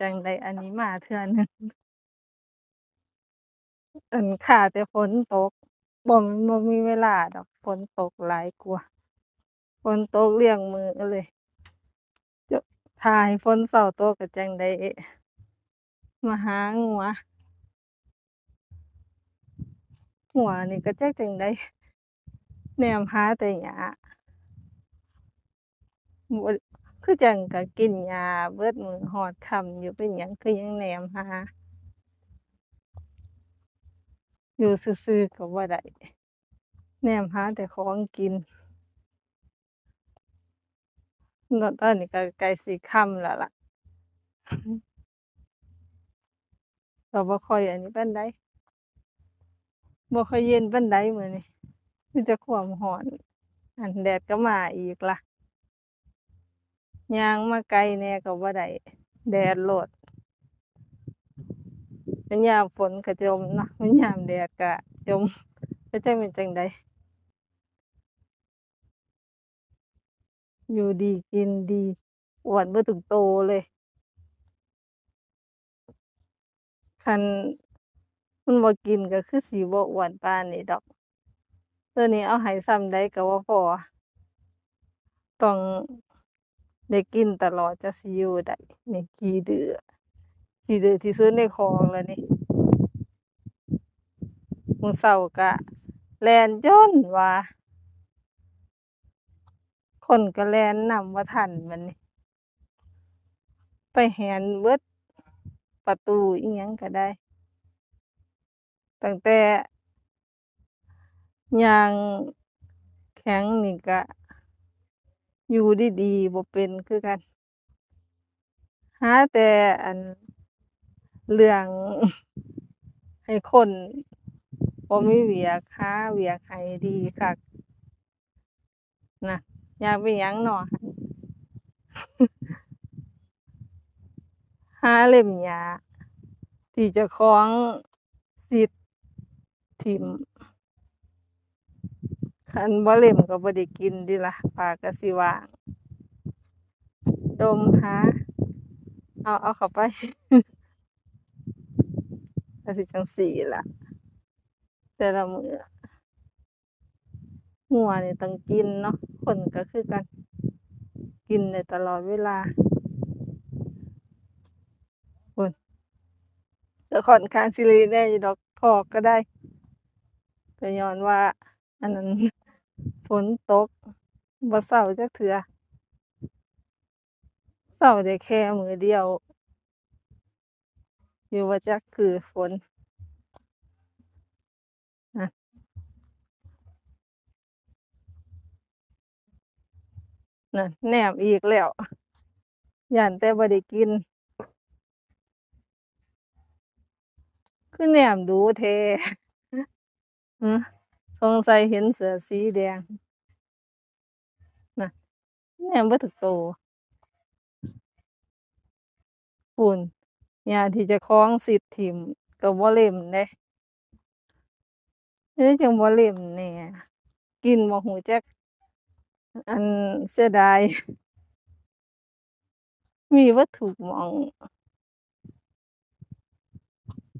จังใดอันนี้มาเทื่อหนึ่งอันค่ะแต่ฝนตกบ่บ่มีเวลาดอกฝนตกหลายกว่าฝนตกเรียงมือเลยจะท่าให้ฝนเช้าตกก็จั่งได้มาหางัวงัวนี่ก็จักจังใดแนมหาแต่หญ้า คือจังก็กินหญ้าเบิดมือฮอดคำอยู่เป็นหยังคือยังแนมหาอยู่ซื่อๆก็บ่ได้แนมหาแต่ของกินเนตอนนี้ก็ใกลสิค่ำแล้วล่ะก็บ่ค่อยอันนี้ปานใดบ่ค่อยเย็นปานใดมื้อนี้มีแต่ความร้อน อันแดดก็มาอีกล่ะ ยางมาไกลแน่ก็บ่ได้แดดโลดยามยามฝนก็จมนะยามยามแดดก็จมก็จักเป็นจังใดอยู่ดีกินดีอ้วนเบิดทุกโตเลยคันมันบ่กินก็คือสิบ่อ้วนปานนี้ดอกเดี๋ยวนี้เอาให้ส่ำใดก็บ่าพอต้อง ได้กินตลอดจั่งสิอยู่ได้นี่ขี้ดื้อขี้ดื้อที่สุดในคลอกแล้วนี่มื้อเช้าก็แล่นจนว่า คนก็แลนนำบ่าทันบัดนี้ไปแฮ่นเบิดประตูอิหยังก็ได้ ตั้งแต่ย่างแข็งนี่ก็ อยู่ดีๆบ่เป็นคือกัน หาแต่อันเรื่องให้คนบ่มีเวียกหาเวียกให้ดีคักนะอยากเป็นหยังน้อหั่นหาเล็มหญ้าที่เจ้าของสิทธิ์ถิ้ม คันบ่เล็มก็บ่ได้กินติล่ะปากก็สิว่างดมหาเอาเอาเข้าไปก็สิจังซี้ล่ะแต่ละมืองัวนี่ต้องกินเนาะคนก็คือกัน กินได้ตลอดเวลาพู้นก็ค่อนข้างสิลีแน่อยู่ดอกคอกก็ได้ก็ญ้อนว่า อันนั้น ฝนตกบ่เช้าจักเทื่อเช้าได้แค่มือเดียว อยู่ว่าจักคือฝนน่ะนั่นแนมอีกแล้วย้านแต่บ่ได้กิน คือแนมดู๋แท้หือ สงสัยเห็นเสือสีแดงนะแนมเบิดทุกโตพู้นหญ้าที่เจ้าของสิทธิ์ถิ้มก็บ่เล็มเดะเอ๊ะจั่งบ่เล็มแหน่ยกินบ่รู้จักอันเสียดาย มีเบิดทุหมอง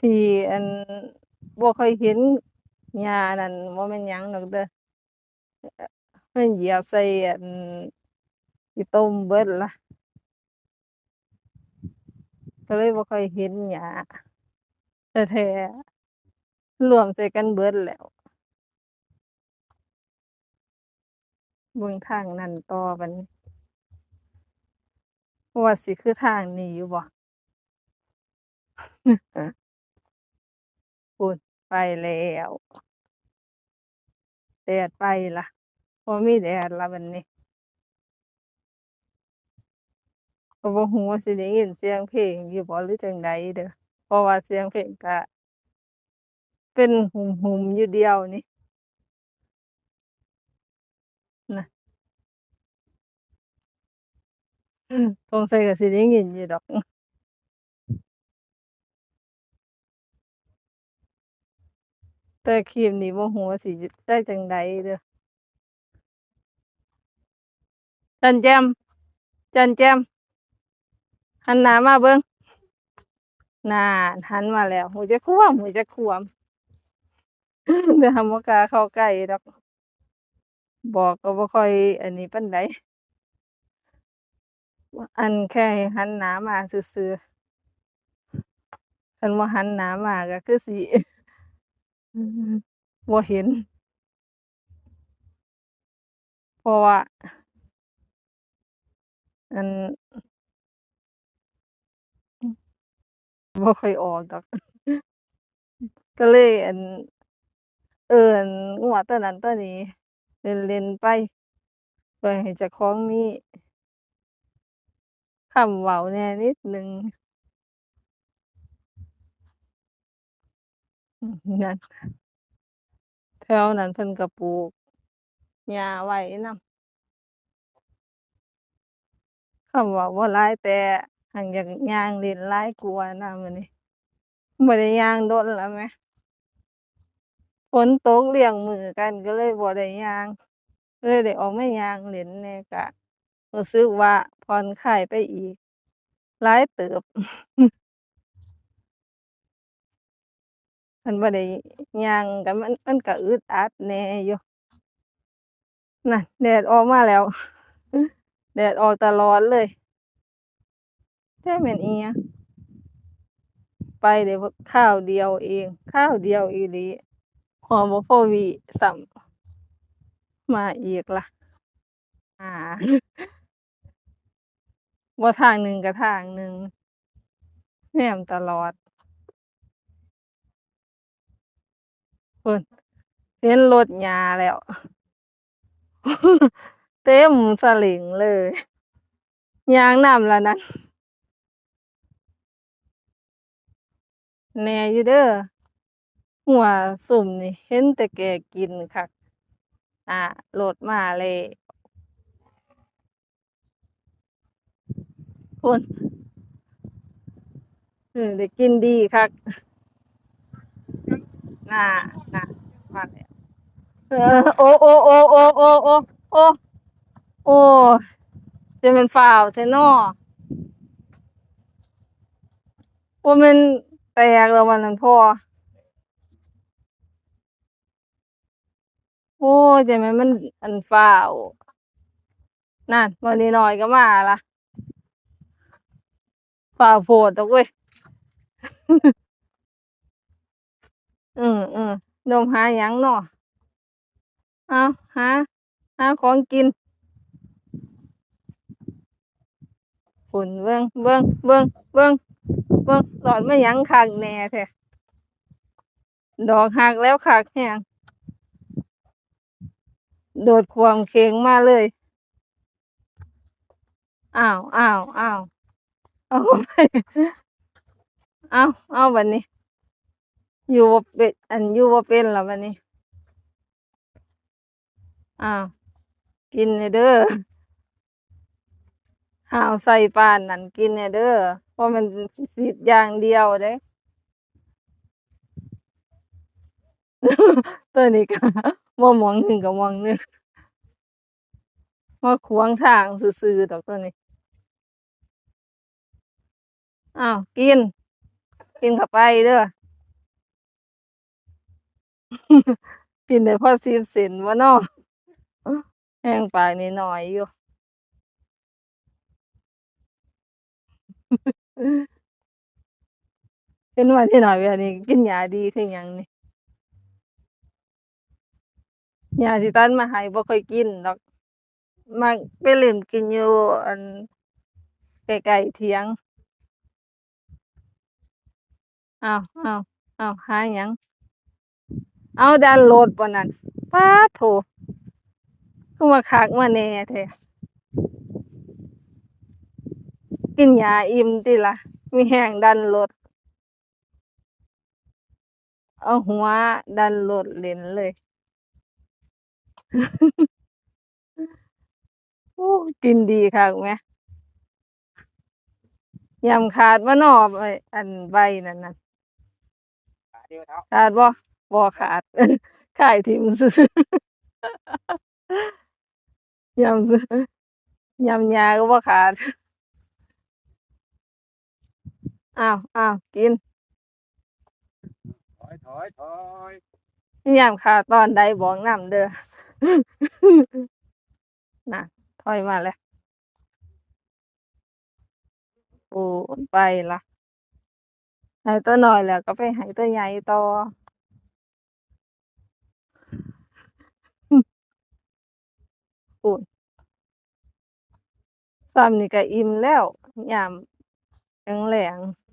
ที่อันบ่ค่อยเห็น หญ้านั่นบ่แม่นหยังดอกเด้อเพิ่นเหยียบใส่อันขี้มเบิดล่ะก็เลยบ่ค่อยเห็นหญ้าแท้ๆรวมใส่กันเบิดแล้วเบิ่งทางนั้นต่อบัดนี้ว่าสิคือทางนี้อยู่บ่ ไปแล้วแดดไปละบ่มีแดดล้วบัดนี้ก็บ่รู้ว่าสิได้ยินเสียงเพลงอยู่บ่หรือจังใดเด้อเพราะว่าเสียงเพลงก็เป็นหุ่มๆอยู่เดียวนี่นะสงสัยก็สิได้ยินอยู่ดอก แต่คลิปนี้บ่รู้ว่าสิได้จังใดเด้อจันแจม จันแจม หันหน้ามาเบิ่งนานหันมาแล้วหูจะคว่ำหูจะขวมแต่ทำกาเข้าใกล้ดอก บอกก็บ่ค่อย อันนี้ปานใดอันแค่หันหน้ามาซื่อๆคันบ่หันหน้ามาก็คือสิ อืมบ่เห็น เพราะว่า อันบ่ค่อยออกดอก ก็เลย อันเอิ้นงัวตัวนั้นตัวนี้ เล่นๆไป เพื่อให้เจ้าของมี คำเว้าแหน่นิดหนึ่ง อืมนั่น แถวนั้นเพิ่นก็ปลูกหญ้าไว้นำ คำเว้าบ่หลาย แต่หั้นอยากย่างเล่นหลายกว่านะมื้อนี้ บ่ได้ย่างโดนแล้วแหม ฝนตกเลี่ยงมื้อกันก็เลยบ่ได้ย่าง เลยได้ออกมาย่างเล่นแหน่ก็ รู้สึกว่าผ่อนคลายไปอีก หลายเติบ คันบ่ได้ย่างก็มันมันก็อึดอัดแน่อยู่นั่นแดดออกมาแล้ว แดดออกตลอดเลยจักแม่นเอิหยังไปได้บ่คราวเดียวเองคราวเดียวอีหลีฮอดบ่พอวิซ้ำมาอีกล่ะอาบ่าทางหนึ่งก็ทางหนึ่งแนมตลอด พู้นเห็นรถหญ้าแล้ว เต็มสลิงเลยยางนำแล้วนั่นแน่อยู่เด้อหัวซุมนี่ เห็นแต่แกกินคักอารถมาแล้วพู้นเออได้กินดีคักน่าน่ะ เออโอ้ๆๆๆๆๆโอ้โอ้จะแม่นฟ้าวแท้น้อบ่แม่นแตกแล้วบ่นั่นพ่อ โอ้จังแม่นมันอันฟ้าวนั่นบักน้อยก็มาละฟ้าวโพดดอกเว้ยอืมอๆดมหายังน้อ เอาหาหาของกินพู้นเบิ่งเบิ่งเบิ่งเบิ่งเบิ่งดอกมาหยังคักแน่แท้ดอกหักแล้วคักแรงโดดขวางเข็งมาเลยอ้าวๆๆเอาไปเอาเอาบัดนี้ อยู่บ่เป็นอันอยู่บ่เป็นแล้วบัดนี้ อ้าวกินแหน่เด้อห้าวใส่ปานนั้นกินแหน่เด้อบ่แม่นสิสิอย่างเดียวเด้ตัวนี้ก็บ่หม้องหนึ่งก็หม้องหนึ่งมาขวางทางซื่อๆดอกตัวนี้อ้าวกิน กินเข้าไปเด้อกินได้พอ10เส้นบ่น้อ แฮ่งปากน้อยอยู่เห็นว่านิดหน่อยแบบนี้กินยาดีคือหยังนี่ยาที่ตัดมาให้บ่ค่อยกินดอกมักไปล่นกินอยู่อันใกล้ๆเถียงเอาวๆอ้าวหาหยัง เอาวดันรถบ่นั่นป๊าโธ คือมาคักมาแน่แท้กินยาอิ่มติล่ะ มีแรงดันรถเอาหัวดันรถเล่นเลยโอ้กินดีคักแหมยำขาดบ่น้อไอ้อันใบนั่นน่ะขาดอยู่เท้าขาดบ่บ่ขาดขายทิ่มซื่อ ยำซื่อยำหญ้าก็บ่ขาด อ้าวอ้าวกิน ถอยถอยถอยยามขาตอนใดบอกนำเด้อ น่ะ ถอยมาแล้ว โอ้ไปละให้ตัวน้อยแล้วก็ไปให้ตัวใหญ่ต่อ พูนซ้ำนี่ก็อิ่มแล้วยามแลงๆ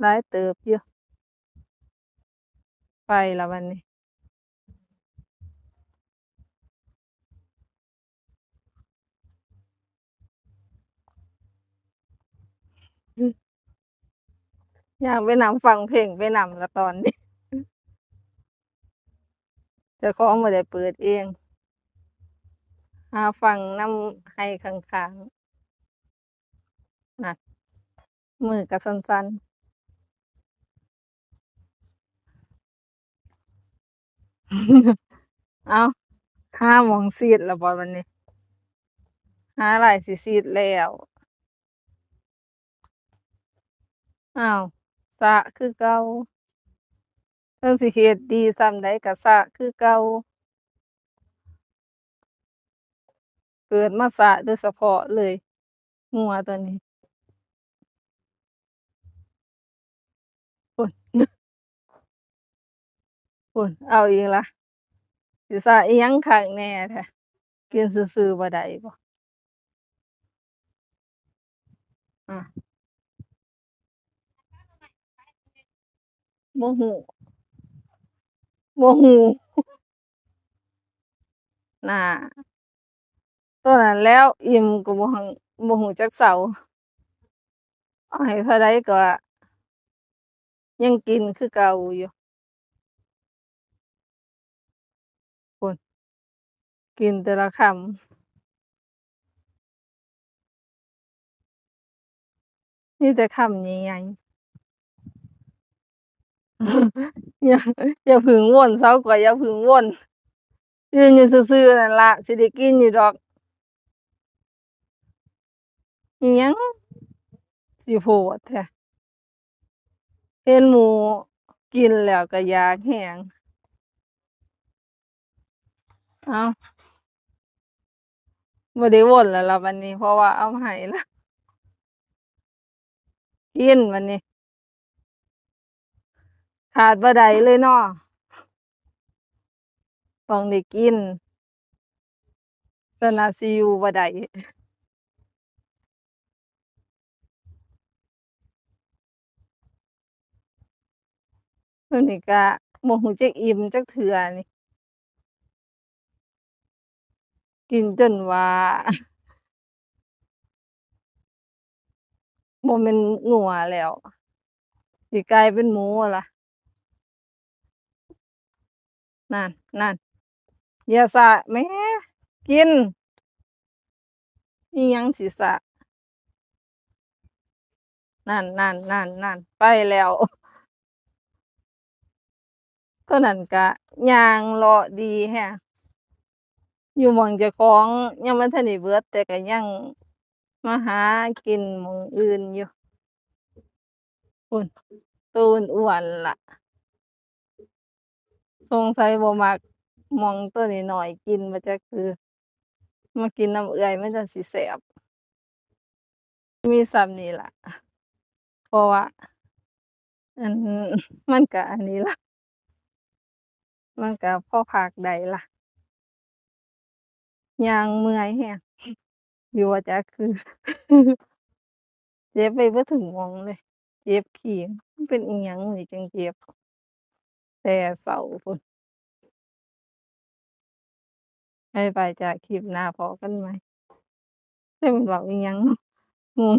หลายเติบอยู่ไปละวันนี้อยากไปนำฟังเพลงไปนำละตอนนี้ จ้าของบ่ได้เปิดเองหาฟังน้ำให้ข้างๆนะมือก็สั่นๆเอาหามองซีดแล้วบ่บัดนี้หาหลายสิซีดแล้วอ้าวสะคือเก่า เทิงสิเฮ็ดดีส่ำใดก็สะคือเก่าเกิดมาสะโดยเฉพาะเลยงัวตัวนี้พู้นพู้นเอาอีกละสิสะอิหยังคักแน่แท้กินซื่อๆบ่ได้บ่อาบ่ฮู้ บ่ฮู้น่ะตัวนั้นแล้วอิ่มก็บ่หั้นบ่ฮู้จักเซาเอาให้เท่าใดก็ ยังกินคือเก่าอยู่พู้นกินแต่ละคำมีแต่คำใหญ่ๆ อย่าอย่าพึงวนเซาก่อนอย่าพึงวนยืนอยู่ซื่อๆนั่นละสิได้กินอยู่ดอกยังสิโพดแท้เห็นหมูกินแล้วก็อยากแรงเอาวบ่ได้วนแล้วล่ะบัดนี้ เพราะว่าเอามาให้ล้วกินบัดนี้ ขาดบ่ได้เลยเนาะต้องได้กินซั้นน่ะสิอยู่บ่ได้มื้อนี้ก็บ่ฮู้จักอิ่มจักเทื่อนี่ กินจนว่าบ่แม่นงัวแล้วสิกลายเป็นหมูล่ะ นั่นนั่นอย่าสะแหมกินอิหยังสิสระนั่นๆๆๆไปแล้วตัวนั้นก็ย่างเลาะดีแรงอยู่มองเจ้าของยังบ่ทันได้เบิดแต่ก็ยังมาหากินมองอื่นอยู่พู้นตัวอ้วนๆล่ะ สงสัยบ่มักมองตัวนี้หน่อยกินบ่จักคือมากินน้ำเอื้อยมันจั่งสิแซ่บมีส่ำนี้ล่ะ เพราะว่าอันมันก็อันนี้ล่ะ มันก็พอพากได้ล่ะยางเมื่อยแรงอยู่บ่าจักคือ เจ็บไปเบิดทุกหม้องเลย เจ็บขี้มันเป็นอิหยังนี่จังเจ็บ แต่เช้าพู้น บ๊ายบายจ้ะ คลิปหน้าพ้อกันใหม่เพิ่ม เว้าอิหยังเนาะ งง